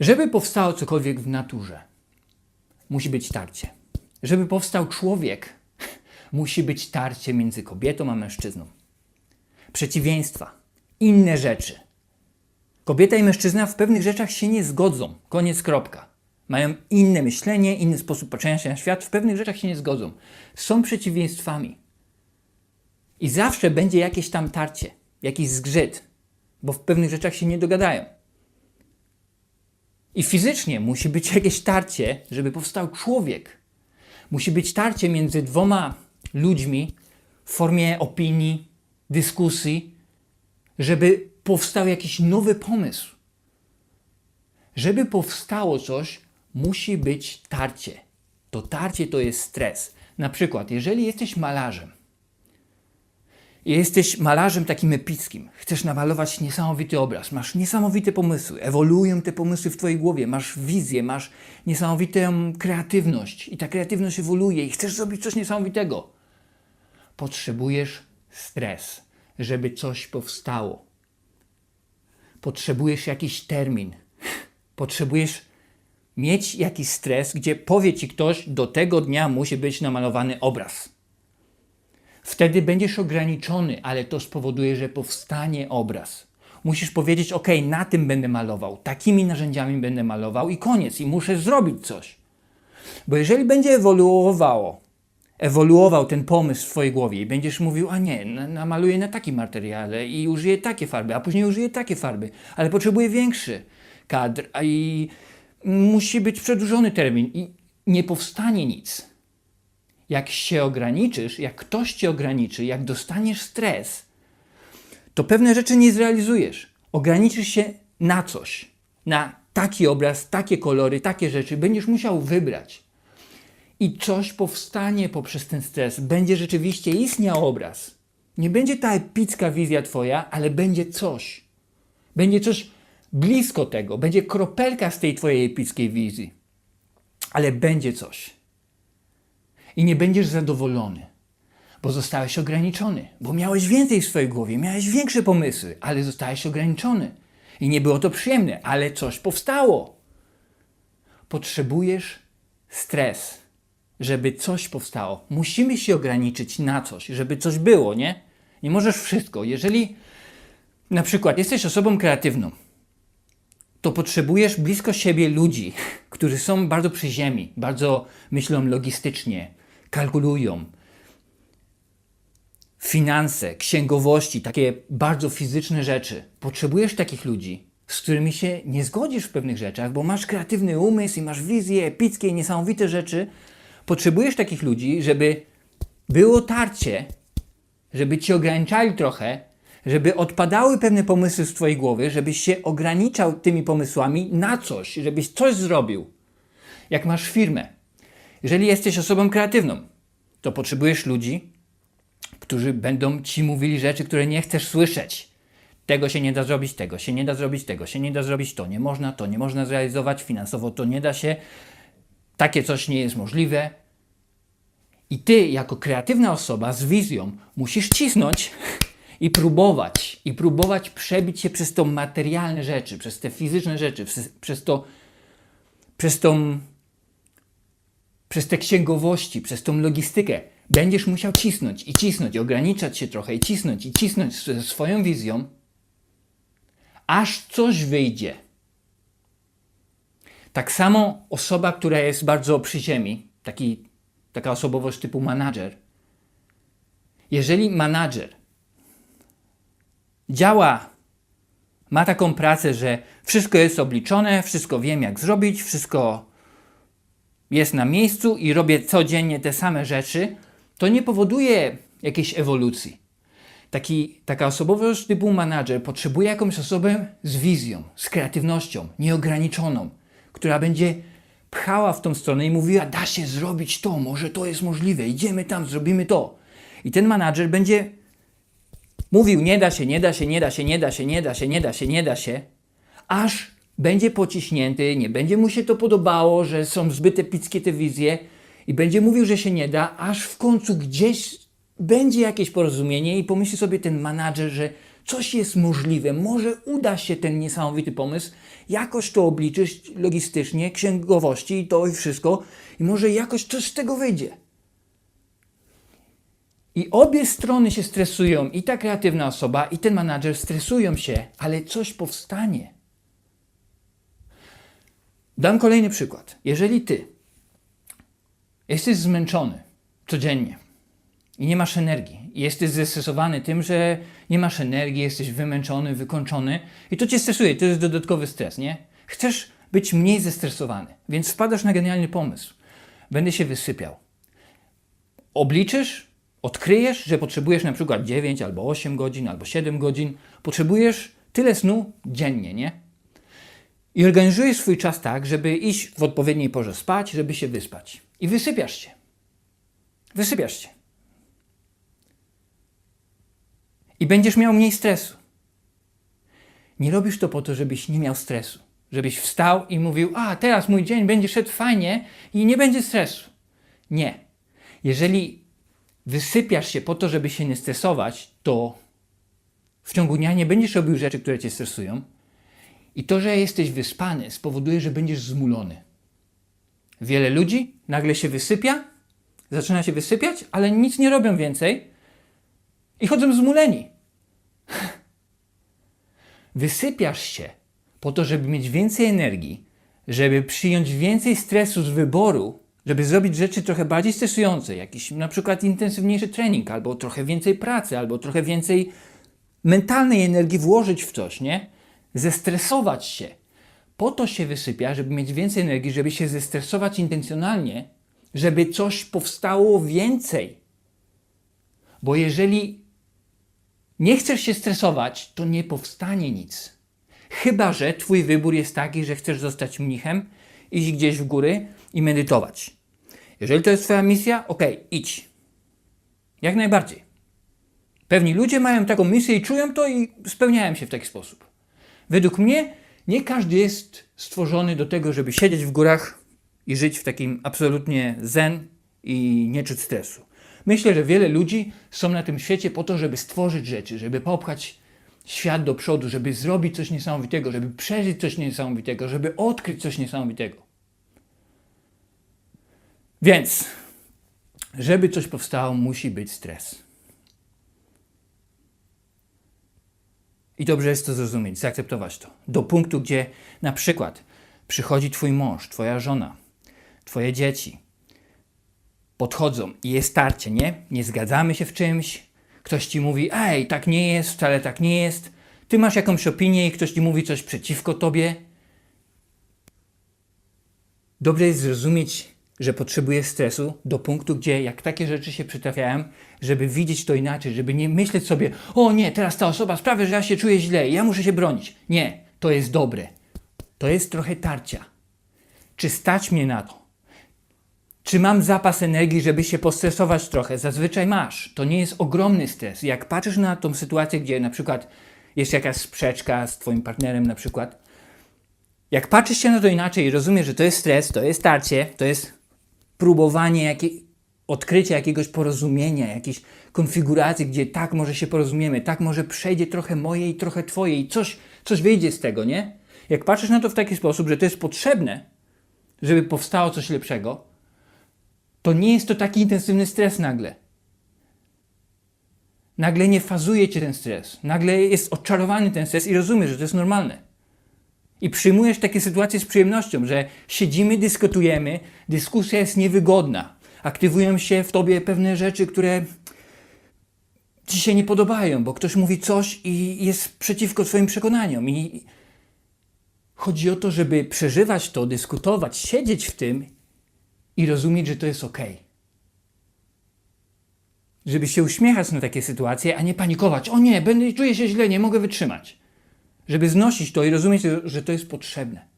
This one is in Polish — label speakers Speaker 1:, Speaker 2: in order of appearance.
Speaker 1: Żeby powstało cokolwiek w naturze, musi być tarcie. Żeby powstał człowiek, musi być tarcie między kobietą a mężczyzną. Przeciwieństwa, inne rzeczy. Kobieta i mężczyzna w pewnych rzeczach się nie zgodzą. Koniec, kropka. Mają inne myślenie, inny sposób patrzenia się na świat, w pewnych rzeczach się nie zgodzą. Są przeciwieństwami. I zawsze będzie jakieś tam tarcie, jakiś zgrzyt, bo w pewnych rzeczach się nie dogadają. I fizycznie musi być jakieś tarcie, żeby powstał człowiek. Musi być tarcie między dwoma ludźmi w formie opinii, dyskusji, żeby powstał jakiś nowy pomysł. Żeby powstało coś, musi być tarcie. To tarcie to jest stres. Na przykład, jeżeli jesteś malarzem, jesteś malarzem takim epickim, chcesz namalować niesamowity obraz, masz niesamowite pomysły, ewoluują te pomysły w Twojej głowie, masz wizję, masz niesamowitą kreatywność i ta kreatywność ewoluuje i chcesz zrobić coś niesamowitego. Potrzebujesz stres, żeby coś powstało. Potrzebujesz jakiś termin. Potrzebujesz mieć jakiś stres, gdzie powie Ci ktoś, do tego dnia musi być namalowany obraz. Wtedy będziesz ograniczony, ale to spowoduje, że powstanie obraz. Musisz powiedzieć: OK, na tym będę malował, takimi narzędziami będę malował i koniec, i muszę zrobić coś. Bo jeżeli będzie ewoluowało, ewoluował ten pomysł w Twojej głowie i będziesz mówił: A nie, na- namaluję na takim materiale i użyję takie farby, a później użyję takie farby, ale potrzebuję większy kadr, i musi być przedłużony termin i nie powstanie nic jak się ograniczysz, jak ktoś cię ograniczy, jak dostaniesz stres, to pewne rzeczy nie zrealizujesz. Ograniczysz się na coś, na taki obraz, takie kolory, takie rzeczy. Będziesz musiał wybrać. I coś powstanie poprzez ten stres. Będzie rzeczywiście istniał obraz. Nie będzie ta epicka wizja twoja, ale będzie coś. Będzie coś blisko tego. Będzie kropelka z tej twojej epickiej wizji. Ale będzie coś i nie będziesz zadowolony, bo zostałeś ograniczony, bo miałeś więcej w swojej głowie, miałeś większe pomysły, ale zostałeś ograniczony. I nie było to przyjemne, ale coś powstało. Potrzebujesz stres, żeby coś powstało. Musimy się ograniczyć na coś, żeby coś było, nie? Nie możesz wszystko. Jeżeli na przykład jesteś osobą kreatywną, to potrzebujesz blisko siebie ludzi, którzy są bardzo przy ziemi, bardzo myślą logistycznie, kalkulują. Finanse, księgowości, takie bardzo fizyczne rzeczy. Potrzebujesz takich ludzi, z którymi się nie zgodzisz w pewnych rzeczach, bo masz kreatywny umysł i masz wizje epickie, niesamowite rzeczy. Potrzebujesz takich ludzi, żeby było tarcie, żeby ci ograniczali trochę, żeby odpadały pewne pomysły z twojej głowy, żebyś się ograniczał tymi pomysłami na coś, żebyś coś zrobił. Jak masz firmę, jeżeli jesteś osobą kreatywną, to potrzebujesz ludzi, którzy będą ci mówili rzeczy, które nie chcesz słyszeć. Tego się nie da zrobić, tego się nie da zrobić, tego się nie da zrobić, to nie można, to nie można zrealizować, finansowo to nie da się, takie coś nie jest możliwe. I ty, jako kreatywna osoba z wizją, musisz cisnąć i próbować, i próbować przebić się przez to materialne rzeczy, przez te fizyczne rzeczy, przez, przez to, przez tą przez te księgowości, przez tą logistykę, będziesz musiał cisnąć i cisnąć, ograniczać się trochę i cisnąć i cisnąć ze swoją wizją, aż coś wyjdzie. Tak samo osoba, która jest bardzo przy ziemi, taki, taka osobowość typu manager, jeżeli manager działa, ma taką pracę, że wszystko jest obliczone, wszystko wiem jak zrobić, wszystko jest na miejscu i robię codziennie te same rzeczy, to nie powoduje jakiejś ewolucji. Taki, taka osobowość typu manager potrzebuje jakąś osobę z wizją, z kreatywnością, nieograniczoną, która będzie pchała w tą stronę i mówiła: Da się zrobić to, może to jest możliwe, idziemy tam, zrobimy to. I ten manager będzie mówił: Nie da się, nie da się, nie da się, nie da się, nie da się, nie da się, nie da się, aż będzie pociśnięty, nie będzie mu się to podobało, że są zbyt epickie te wizje i będzie mówił, że się nie da, aż w końcu gdzieś będzie jakieś porozumienie i pomyśli sobie ten menadżer, że coś jest możliwe, może uda się ten niesamowity pomysł, jakoś to obliczyć logistycznie, księgowości i to i wszystko, i może jakoś coś z tego wyjdzie. I obie strony się stresują, i ta kreatywna osoba, i ten menadżer stresują się, ale coś powstanie. Dam kolejny przykład. Jeżeli ty jesteś zmęczony codziennie i nie masz energii, jesteś zestresowany tym, że nie masz energii, jesteś wymęczony, wykończony, i to cię stresuje, to jest dodatkowy stres, nie? Chcesz być mniej zestresowany, więc wpadasz na genialny pomysł. Będę się wysypiał. Obliczysz, odkryjesz, że potrzebujesz na przykład 9 albo 8 godzin, albo 7 godzin. Potrzebujesz tyle snu dziennie, nie? I organizujesz swój czas tak, żeby iść w odpowiedniej porze spać, żeby się wyspać. I wysypiasz się. Wysypiasz się. I będziesz miał mniej stresu. Nie robisz to po to, żebyś nie miał stresu. Żebyś wstał i mówił, a teraz mój dzień będzie szedł fajnie i nie będzie stresu. Nie. Jeżeli wysypiasz się po to, żeby się nie stresować, to w ciągu dnia nie będziesz robił rzeczy, które cię stresują. I to, że jesteś wyspany, spowoduje, że będziesz zmulony. Wiele ludzi nagle się wysypia, zaczyna się wysypiać, ale nic nie robią więcej i chodzą zmuleni. Wysypiasz się po to, żeby mieć więcej energii, żeby przyjąć więcej stresu z wyboru, żeby zrobić rzeczy trochę bardziej stresujące, jakiś na przykład intensywniejszy trening, albo trochę więcej pracy, albo trochę więcej mentalnej energii włożyć w coś, nie? Zestresować się. Po to się wysypia, żeby mieć więcej energii, żeby się zestresować intencjonalnie, żeby coś powstało więcej. Bo jeżeli nie chcesz się stresować, to nie powstanie nic. Chyba, że Twój wybór jest taki, że chcesz zostać mnichem, iść gdzieś w góry i medytować. Jeżeli to jest Twoja misja, ok, idź. Jak najbardziej. Pewni ludzie mają taką misję i czują to i spełniają się w taki sposób. Według mnie nie każdy jest stworzony do tego, żeby siedzieć w górach i żyć w takim absolutnie zen i nie czuć stresu. Myślę, że wiele ludzi są na tym świecie po to, żeby stworzyć rzeczy, żeby popchać świat do przodu, żeby zrobić coś niesamowitego, żeby przeżyć coś niesamowitego, żeby odkryć coś niesamowitego. Więc, żeby coś powstało, musi być stres. I dobrze jest to zrozumieć, zaakceptować to. Do punktu, gdzie na przykład przychodzi Twój mąż, Twoja żona, Twoje dzieci, podchodzą i jest tarcie, nie? Nie zgadzamy się w czymś, ktoś Ci mówi, ej, tak nie jest, wcale tak nie jest. Ty masz jakąś opinię i ktoś Ci mówi coś przeciwko Tobie. Dobrze jest zrozumieć, że potrzebujesz stresu do punktu, gdzie jak takie rzeczy się przytrafiają, żeby widzieć to inaczej, żeby nie myśleć sobie, o nie, teraz ta osoba sprawia, że ja się czuję źle ja muszę się bronić. Nie, to jest dobre. To jest trochę tarcia. Czy stać mnie na to? Czy mam zapas energii, żeby się postresować trochę? Zazwyczaj masz. To nie jest ogromny stres. Jak patrzysz na tą sytuację, gdzie na przykład jest jakaś sprzeczka z twoim partnerem na przykład, jak patrzysz się na to inaczej i rozumiesz, że to jest stres, to jest tarcie, to jest próbowanie jakiej, odkrycia jakiegoś porozumienia, jakiejś konfiguracji, gdzie tak może się porozumiemy, tak może przejdzie trochę moje i trochę twoje i coś, coś wyjdzie z tego, nie? Jak patrzysz na to w taki sposób, że to jest potrzebne, żeby powstało coś lepszego, to nie jest to taki intensywny stres nagle. Nagle nie fazuje cię ten stres. Nagle jest odczarowany ten stres i rozumiesz, że to jest normalne. I przyjmujesz takie sytuacje z przyjemnością, że siedzimy, dyskutujemy, dyskusja jest niewygodna. Aktywują się w tobie pewne rzeczy, które ci się nie podobają, bo ktoś mówi coś i jest przeciwko twoim przekonaniom. I chodzi o to, żeby przeżywać to, dyskutować, siedzieć w tym i rozumieć, że to jest ok. Żeby się uśmiechać na takie sytuacje, a nie panikować. O nie, będę, czuję się źle, nie mogę wytrzymać. Żeby znosić to i rozumieć, że to jest potrzebne.